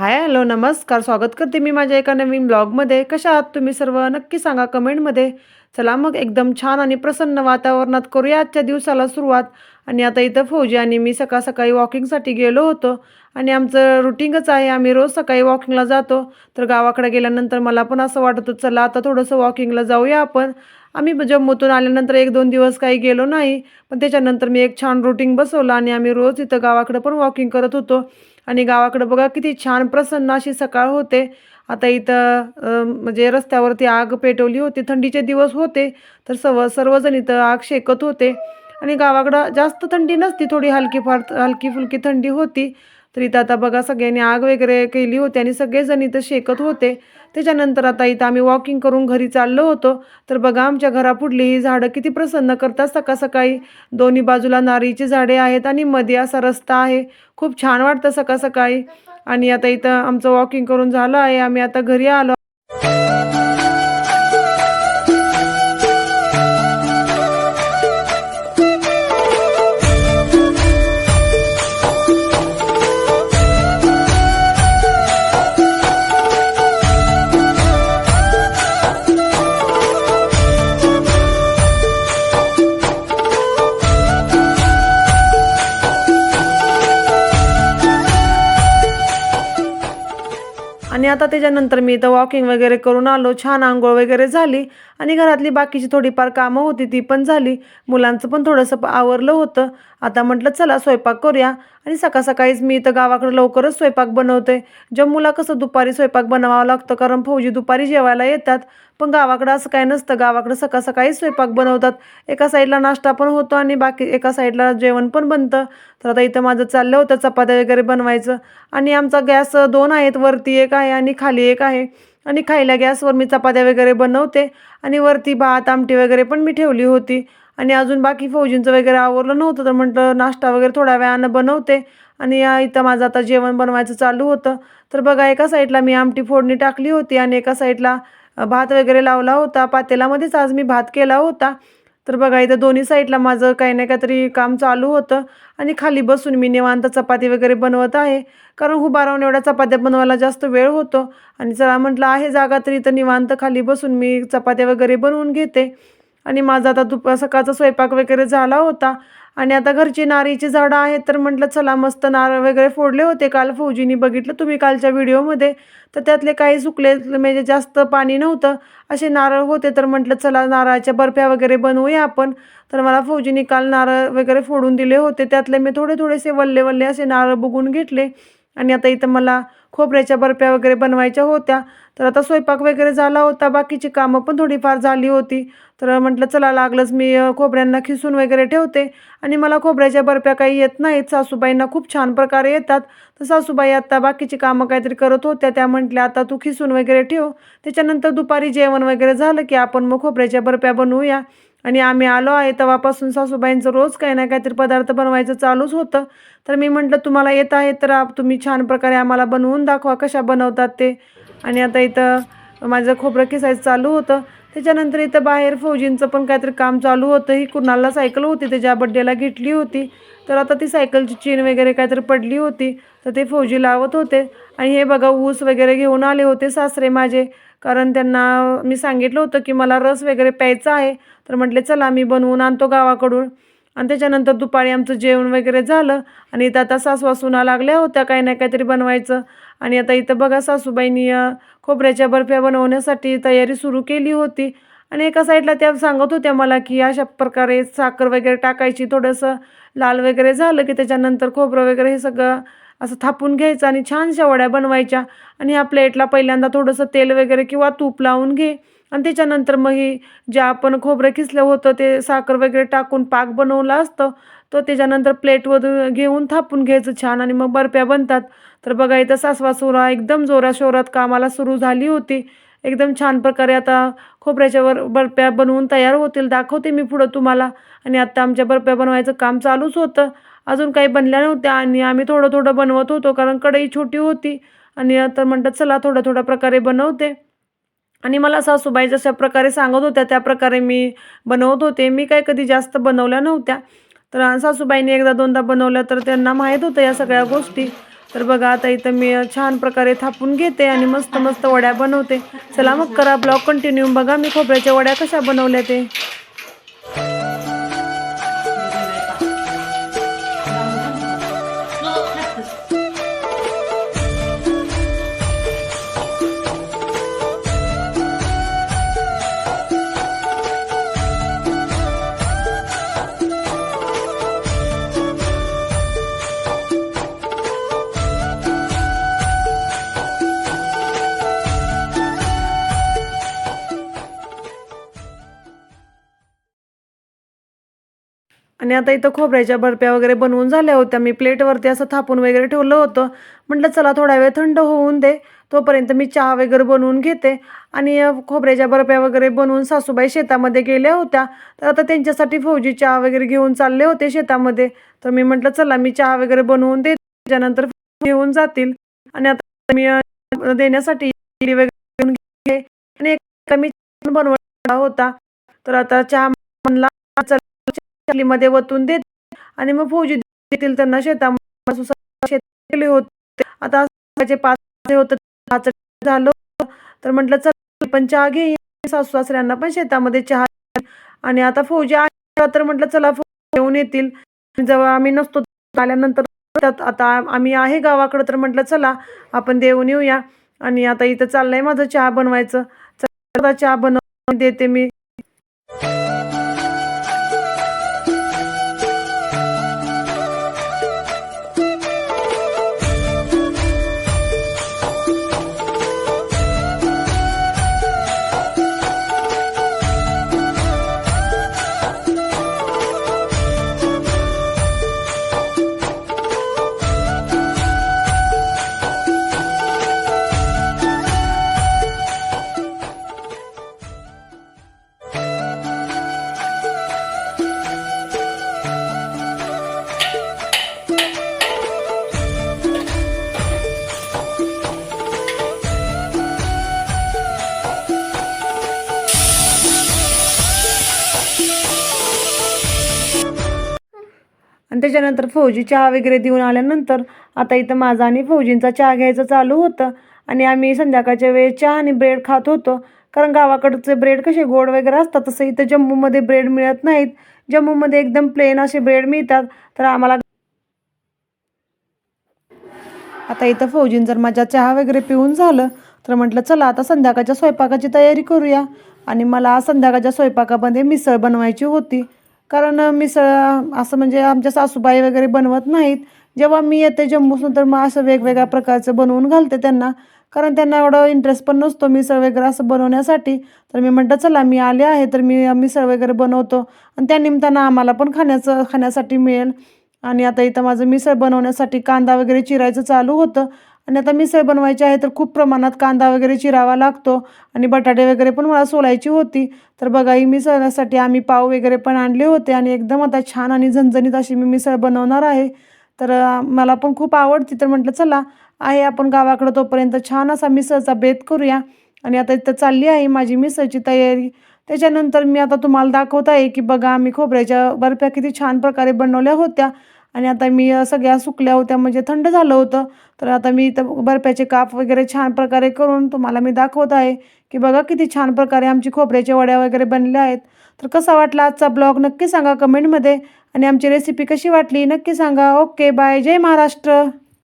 Hi hello नमस्कार स्वागत करते मी माझ्या एका नवीन ब्लॉगमध्ये. कशा आहात तुम्ही सर्व? नक्की सांगा कमेंटमध्ये. चला मग एकदम छान आणि प्रसन्न वातावरणात करूया आजच्या दिवसाला सुरुवात. आणि आता इथं फौजी आणि मी सकाळ सकाळी वॉकिंगसाठी गेलो होतो. आणि आमचं रुटीनच आहे आम्ही रोज सकाळी वॉकिंगला जातो. तर गावाकडे गेल्यानंतर मला पण असं वाटत होतं चला आता थोडंसं वॉकिंगला जाऊया आपण. आम्ही जम्मूतून आल्यानंतर एक दोन दिवस काही गेलो नाही. पण त्याच्यानंतर मी एक छान रुटीन बसवलं आणि आम्ही रोज इथं गावाकडे पण वॉकिंग करत होतो. आणि गावाकडं बघा किती छान प्रसन्न अशी सकाळ होते. आता इथं म्हणजे रस्त्यावरती आग पेटवली होती थंडीचे दिवस होते तर सर्व सर्वजण इथं आग शेकत होते. आणि गावाकडं जास्त थंडी नसती थोडी हलकी फार हलकी फुलकी थंडी होती. तर इथं आता बघा सगळ्यांनी आग वगैरे केली होती आणि सगळेजण इथं शेकत होते. त्याच्यानंतर आता इथं आम्ही वॉकिंग करून घरी चाललो होतो. तर बघा आमच्या घरापुढली ही झाडं किती प्रसन्न करतात. सकाळ सकाळी दोन्ही बाजूला नारळीची झाडे आहेत आणि मध्ये असा रस्ता आहे. खूप छान वाटतं सकाळ सकाळी. आणि आता इथं आमचं वॉकिंग करून झालं आहे. आम्ही आता घरी आलो. आता त्याच्यानंतर मी इथं वॉकिंग वगैरे करून आलो छान आंघोळ वगैरे झाली. आणि घरातली बाकीची थोडीफार कामं होती ती पण झाली. मुलांचं पण थोडंसं आवरलं होतं. आता म्हटलं चला स्वयंपाक करूया. आणि सकाळ सकाळीच मी इथं गावाकडे लवकरच स्वयंपाक बनवते. जम्मूला कसं दुपारी स्वयंपाक बनवावं लागतं कारण फौजी दुपारी जेवायला येतात. पण गावाकडं असं काय नसतं. गावाकडं सकाळ सकाळीच स्वयंपाक बनवतात. एका साईडला नाश्ता पण होतो आणि बाकी एका साईडला जेवण पण बनतं. तर आता इथं माझं चाललं होतं चपात्या वगैरे बनवायचं. आणि आमचा गॅस दोन आहेत. वरती एक आहे आणि खाली एक आहे. आणि खायला गॅसवर मी चपात्या वगैरे बनवते. आणि वरती भात आमटी वगैरे पण मी ठेवली होती. आणि अजून बाकी फौजींचं वगैरे आवरलं नव्हतं तर म्हटलं नाश्ता वगैरे थोड्या वेळानं बनवते. आणि या इथं माझं आता जेवण बनवायचं चालू होतं. तर बघा एका साईडला मी आमटी फोडणी टाकली होती आणि एका साईडला भात वगैरे लावला होता. पातेलामध्येच आज मी भात केला होता. तर बघा इथं दोन्ही साईडला माझं काही ना काहीतरी काम चालू होतं आणि खाली बसून मी निवांत चपाती वगैरे बनवत आहे. कारण हुबारावून एवढ्या चपात्या बनवायला जास्त वेळ होतो. आणि चला म्हटलं आहे जागा तरी इथं निवांत खाली बसून मी चपात्या वगैरे बनवून घेते. आणि माझा आता दुप सकाळचा स्वयंपाक वगैरे झाला होता. आणि आता घरची नारळीची झाडं आहेत तर म्हटलं चला मस्त नारळ वगैरे फोडले होते काल फौजीनी बघितलं तुम्ही कालच्या व्हिडिओमध्ये. तर त्यातले काही सुकले म्हणजे जास्त पाणी नव्हतं. असे नारळ होते तर म्हटलं चला नारळाच्या बर्फ्या वगैरे बनवूया आपण. तर मला फौजीनी काल नारळ वगैरे फोडून दिले होते. त्यातले मी थोडे थोडेसे वल्ले वल्ले असे नारळ बघून घेतले. आणि आता इथं मला खोबऱ्याच्या बर्फ्या वगैरे बनवायच्या होत्या. तर आता स्वयंपाक वगैरे झाला होता बाकीची कामं पण थोडीफार झाली होती. तर म्हटलं चला लागलंच मी खोबऱ्यांना खिसून वगैरे ठेवते. आणि मला खोबऱ्याच्या बर्फ्या काही येत नाहीत. सासूबाईंना खूप छान प्रकारे येतात. तर सासूबाई आता बाकीची कामं काहीतरी करत होत्या. त्या म्हटल्या आता तू खिसून वगैरे ठेव. त्याच्यानंतर दुपारी जेवण वगैरे झालं की आपण मग खोबऱ्याच्या बर्फ्या बनवूया. आणि आम्ही आलो आहे. तेव्हापासून सासूबाईंचं रोज काही ना काहीतरी पदार्थ बनवायचं चालूच होतं. तर मी म्हटलं तुम्हाला येत आहे तर तुम्ही छान प्रकारे आम्हाला बनवून दाखवा कशा बनवतात ते. आणि आता इथं माझं खोबरं किसायचं चालू होतं. त्याच्यानंतर इथं बाहेर फौजींचं पण काहीतरी काम चालू होतं. ही कुणाला सायकल होती त्याच्या बड्डेला घेतली होती. तर आता ती सायकलची चेन वगैरे काहीतरी पडली होती. तर ते फौजी लावत होते. आणि हे बघा ऊस वगैरे घेऊन आले होते सासरे माझे. कारण त्यांना मी सांगितलं होतं की मला रस वगैरे प्यायचा आहे. तर म्हटले चला मी बनवून आणतो गावाकडून. आणि त्याच्यानंतर दुपारी आमचं जेवण वगैरे झालं. आणि इथं आता सासवा सुना लागल्या होत्या काही ना काहीतरी बनवायचं. आणि आता इथं बघा सासूबाईंनी खोबऱ्याच्या बर्फ्या बनवण्यासाठी तयारी सुरू केली होती. आणि एका साईडला त्या सांगत होत्या मला की अशा प्रकारे साखर वगैरे टाकायची थोडंसं लाल वगैरे झालं की त्याच्यानंतर खोबरं वगैरे हे सगळं असं थापून घ्यायचं आणि छानशा वड्या बनवायच्या. आणि ह्या प्लेटला पहिल्यांदा थोडंसं तेल वगैरे किंवा तूप लावून घे. आणि त्याच्यानंतर मग ही जे आपण खोबरं किसलं होतं ते साखर वगैरे टाकून पाक बनवला असतं. तो त्याच्यानंतर प्लेटवर घेऊन थापून घ्यायचं छान आणि मग बर्फ्या बनतात. तर बघा इथं सासवा सुरा एकदम जोरा शोरात कामाला सुरू झाली होती. एकदम छान प्रकारे आता खोबऱ्याच्या वर बर्फ्या बनवून तयार होतील दाखवते मी पुढं तुम्हाला. आणि आत्ता आमच्या बर्फ्या बनवायचं काम चालूच होतं. अजून काही बनल्या नव्हत्या आणि आम्ही थोडं थोडं बनवत होतो कारण कढई छोटी होती. आणि आता म्हणतात चला थोड्या थोड्या प्रकारे बनवते. आणि मला सासूबाई जशा प्रकारे सांगत होत्या त्या प्रकारे मी बनवत होते. मी काय कधी जास्त बनवल्या नव्हत्या. तर सासूबाईने एकदा दोनदा बनवल्या तर त्यांना माहीत होतं या सगळ्या गोष्टी. तर बघा आता इथं मी छान प्रकारे थापून घेते आणि मस्त मस्त वड्या बनवते. चला मग करा ब्लॉग कंटिन्यू. बघा मी खोबऱ्याच्या वड्या कशा बनवल्या ते. आणि आता इथं खोबऱ्याच्या बर्फ्या वगैरे बनवून झाल्या होत्या. मी प्लेटवरती असं थापून वगैरे ठेवलं होतं. म्हटलं चला थोडा वेळ थंड होऊन दे. तोपर्यंत मी चहा वगैरे बनवून घेते. आणि खोबऱ्याच्या बर्फ्या वगैरे बनवून सासूबाई शेतामध्ये गेल्या होत्या. तर आता त्यांच्यासाठी फौजी चहा वगैरे घेऊन चालले होते शेतामध्ये. तर मी म्हटलं चला मी चहा वगैरे बनवून दे. त्याच्यानंतर घेऊन जातील. आणि आता मी देण्यासाठी वगैरे घेऊन घे आणि एक कमी बनवला होता. तर आता चहा म्हणला मध्ये वतून देत आणि मग फौजी देतील त्यांना शेतामध्ये होते. आता पाच वाजले झालं तर म्हटलं चल पण चहा घे. सासू सासऱ्यांना पण शेतामध्ये चहा आणि आता फौजी आल्या तर म्हटलं चला फौजी येतील. जेव्हा आम्ही नसतो आल्यानंतर आता आम्ही आहे गावाकडं तर म्हटलं चला आपण देऊन येऊया. आणि आता इथं चाललंय माझं चहा बनवायचं. चहा बनवून देते मी. आणि त्याच्यानंतर फौजी चहा वगैरे देऊन आल्यानंतर आता इथं माझा आणि फौजींचा चहा घ्यायचं चालू होतं. आणि आम्ही संध्याकाळच्या वेळेस चहा आणि ब्रेड खात होतो. कारण गावाकडचे ब्रेड कसे गोड वगैरे असतात तसं इथं जम्मूमध्ये ब्रेड मिळत नाहीत. जम्मूमध्ये एकदम प्लेन असे ब्रेड मिळतात. तर आम्हाला आता इथं फौजीन जर माझ्या चहा वगैरे पिऊन झालं तर म्हटलं चला आता संध्याकाळच्या स्वयंपाकाची तयारी करूया. आणि मला संध्याकाळच्या स्वयंपाकामध्ये मिसळ बनवायची होती. कारण मिसळ असं म्हणजे आमच्या सासूबाई वगैरे बनवत नाहीत. जेव्हा मी येते जम्मूसून तर मग असं वेगवेगळ्या प्रकारचं बनवून घालते त्यांना. कारण त्यांना एवढं इंटरेस्ट पण नसतो मिसळ वगैरे असं बनवण्यासाठी. तर मी म्हटलं चला मी आले आहे तर मी मिसळ वगैरे बनवतो. आणि त्या निमित्तानं आम्हाला पण खाण्याचं खाण्यासाठी मिळेल. आणि आता इथं माझं मिसळ बनवण्यासाठी कांदा वगैरे चिरायचं चालू होतं. आणि आता मिसळ बनवायची आहे तर खूप प्रमाणात कांदा वगैरे चिरावा लागतो आणि बटाटे वगैरे पण मला सोलायची होती. तर बघा ही मिसळण्यासाठी आम्ही पाव वगैरे पण आणले होते आणि एकदम आता छान आणि झणझणीत अशी मी मिसळ बनवणार आहे. तर मला पण खूप आवडती. तर म्हटलं चला आहे आपण गावाकडं तोपर्यंत छान असा मिसळचा बेत करूया. आणि आता इथं चालली आहे माझी मिसळची तयारी. त्याच्यानंतर मी आता तुम्हाला दाखवत आहे की बघा आम्ही खोबऱ्याच्या बर्फ्या किती छान प्रकारे बनवल्या होत्या. आणि आता मी सगळ्या सुकल्या होत्या म्हणजे थंड झालं होतं. तर आता मी इथं बर्फ्याचे काप वगैरे छान प्रकारे करून तुम्हाला मी दाखवत आहे की बघा किती छान प्रकारे आमची खोबऱ्याच्या वड्या वगैरे बनल्या आहेत. तर कसा वाटला आजचा ब्लॉग नक्की सांगा कमेंटमध्ये आणि आमची रेसिपी कशी वाटली नक्की सांगा. ओके बाय जय महाराष्ट्र.